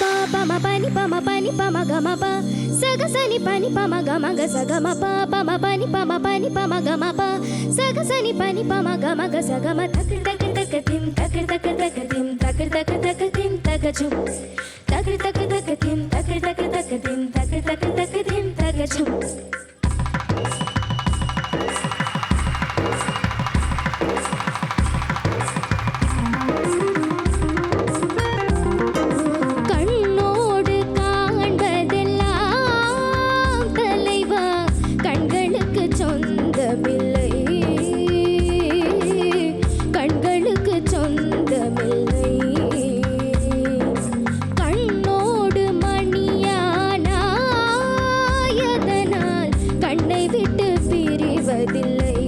పా పమ పని పమ పని పమ గమ ప సగసని పని పమ గమ గ సగమ ప పమ పని పమ పని పమ గమ ప సగసని పని పమ గమ గ సగమ తక్ తక్ తక్ తిం తక్ తక్ తక్ తిం తక్ తక్ తక్ తిం తక్ చు తక్ తక్ తక్ తిం తక్ తక్ తక్ తిం తక్ తక్ తక్ తిం తక్ చు மனதில்லை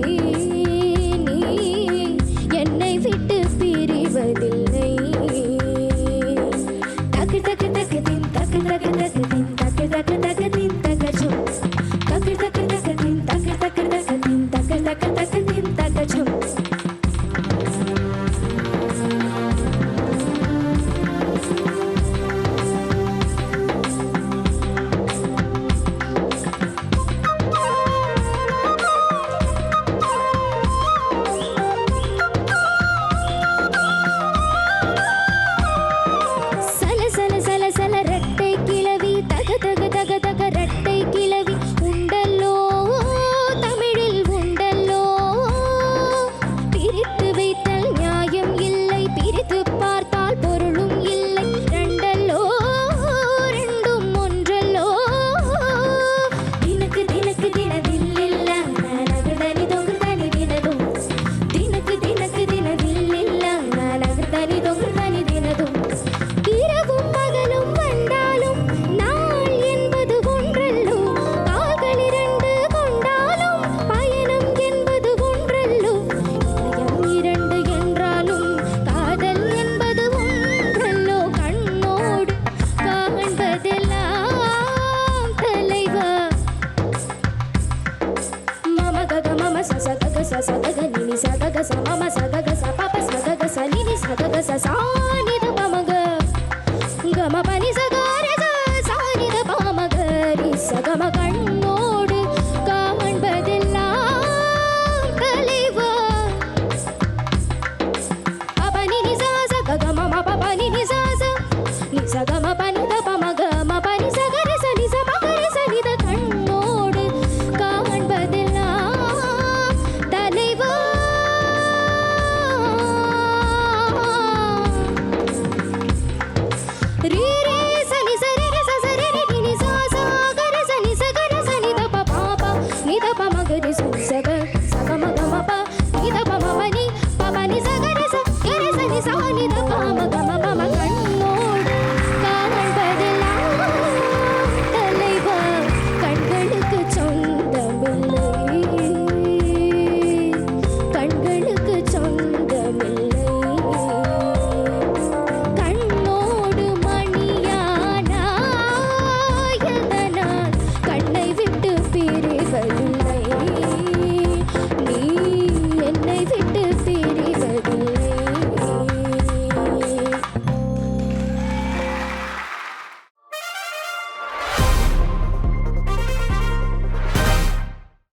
sa mama, ma sa ga sa pa